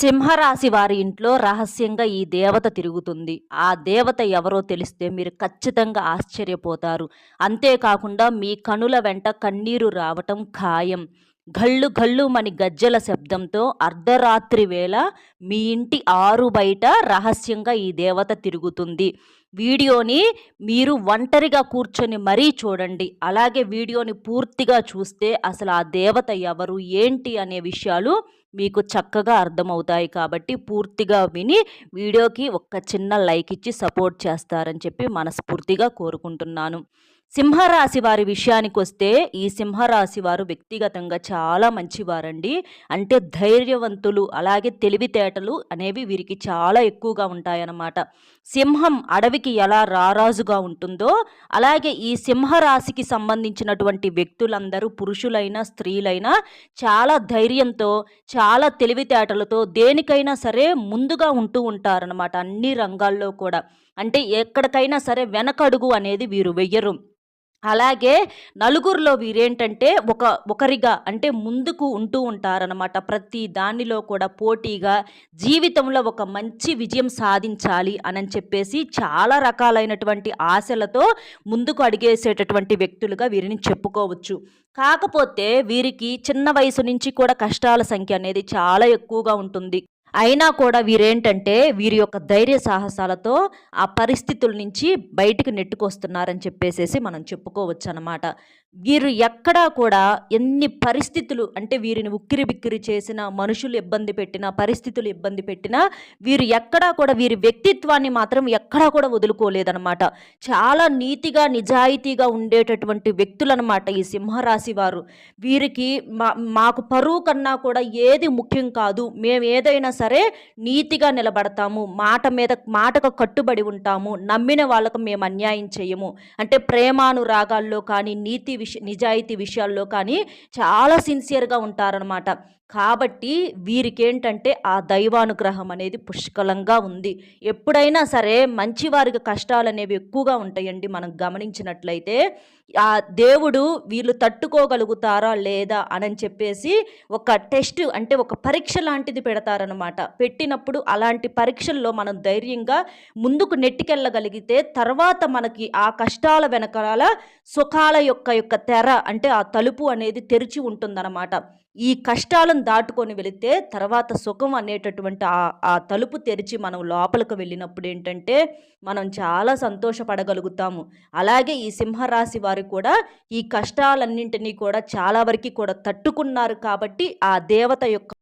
సింహరాశి వారి ఇంట్లో రహస్యంగా ఈ దేవత తిరుగుతుంది. ఆ దేవత ఎవరో తెలిస్తే మీరు ఖచ్చితంగా ఆశ్చర్యపోతారు. అంతేకాకుండా మీ కనుల వెంట కన్నీరు రావటం ఖాయం. ఘళ్ళు ఘళ్ళు మని గజ్జల శబ్దంతో అర్ధరాత్రి వేళ మీ ఇంటి ఆరు బయట రహస్యంగా ఈ దేవత తిరుగుతుంది. వీడియోని మీరు ఒంటరిగా కూర్చొని మరీ చూడండి. అలాగే వీడియోని పూర్తిగా చూస్తే అసలు ఆ దేవత ఎవరు ఏంటి అనే విషయాలు మీకు చక్కగా అర్థమవుతాయి. కాబట్టి పూర్తిగా విని వీడియోకి ఒక్క చిన్న లైక్ ఇచ్చి సపోర్ట్ చేస్తారని చెప్పి మనస్ఫూర్తిగా కోరుకుంటున్నాను. సింహరాశి వారి విషయానికి వస్తే ఈ సింహరాశి వారు వ్యక్తిగతంగా చాలా మంచివారండి. అంటే ధైర్యవంతులు అలాగే తెలివితేటలు అనేవి వీరికి చాలా ఎక్కువగా ఉంటాయన్నమాట. సింహం అడవికి ఎలా రారాజుగా ఉంటుందో అలాగే ఈ సింహరాశికి సంబంధించినటువంటి వ్యక్తులందరూ పురుషులైనా స్త్రీలైనా చాలా ధైర్యంతో చాలా తెలివితేటలతో దేనికైనా సరే ముందుగా ఉంటూ ఉంటారనమాట అన్ని రంగాల్లో కూడా. అంటే ఎక్కడికైనా సరే వెనకడుగు అనేది వీరు వెయ్యరు. అలాగే నలుగురిలో వీరేంటంటే ఒక ఒకరిగా అంటే ముందుకు ఉంటూ ఉంటారనమాట ప్రతి దానిలో కూడా పోటీగా జీవితంలో ఒక మంచి విజయం సాధించాలి అని చెప్పేసి చాలా రకాలైనటువంటి ఆశలతో ముందుకు అడిగేసేటటువంటి వ్యక్తులుగా వీరిని చెప్పుకోవచ్చు. కాకపోతే వీరికి చిన్న వయసు నుంచి కూడా కష్టాల సంఖ్య అనేది చాలా ఎక్కువగా ఉంటుంది. అయినా కూడా వీరేంటంటే వీరి యొక్క ధైర్య సాహసాలతో ఆ పరిస్థితుల నుంచి బయటికి నెట్టుకొస్తున్నారని చెప్పేసేసి మనం చెప్పుకోవచ్చు అనమాట వీరు ఎక్కడా కూడా ఎన్ని పరిస్థితులు అంటే వీరిని ఉక్కిరి బిక్కిరి చేసిన మనుషులు ఇబ్బంది పెట్టిన పరిస్థితులు ఇబ్బంది పెట్టినా వీరు ఎక్కడా కూడా వీరి వ్యక్తిత్వాన్ని మాత్రం ఎక్కడా కూడా వదులుకోలేదనమాట చాలా నీతిగా నిజాయితీగా ఉండేటటువంటి వ్యక్తులనమాట ఈ సింహరాశి వారు. వీరికి మా మాకు పరువు కన్నా కూడా ఏది ముఖ్యం కాదు. మేము ఏదైనా సరే నీతిగా నిలబడతాము. మాట మీద మాటకు కట్టుబడి ఉంటాము. నమ్మిన వాళ్ళకు మేము అన్యాయం చేయము. అంటే ప్రేమానురాగాల్లో కానీ నీతి నిజాయితీ విషయాల్లో కానీ చాలా సిన్సియర్గా ఉంటారనమాట కాబట్టి వీరికేంటంటే ఆ దైవానుగ్రహం అనేది పుష్కలంగా ఉంది. ఎప్పుడైనా సరే మంచివారికి కష్టాలు అనేవి ఎక్కువగా ఉంటాయండి మనం గమనించినట్లయితే. ఆ దేవుడు వీళ్ళు తట్టుకోగలుగుతారా లేదా అని చెప్పేసి ఒక టెస్ట్ అంటే ఒక పరీక్ష లాంటిది పెడతారనమాట పెట్టినప్పుడు అలాంటి పరీక్షల్లో మనం ధైర్యంగా ముందుకు నెట్టికెళ్ళగలిగితే తర్వాత మనకి ఆ కష్టాల వెనకాల సుఖాల యొక్క యొక్క తెర అంటే ఆ తలుపు అనేది తెరిచి ఉంటుందన్నమాట. ఈ కష్టాలను దాటుకొని వెళితే తర్వాత సుఖం అనేటటువంటి ఆ ఆ తలుపు తెరిచి మనం లోపలికి వెళ్ళినప్పుడు ఏంటంటే మనం చాలా సంతోషపడగలుగుతాము. అలాగే ఈ సింహరాశి వారు కూడా ఈ కష్టాలన్నింటినీ కూడా చాలా వరకు కూడా తట్టుకున్నారు కాబట్టి ఆ దేవత యొక్క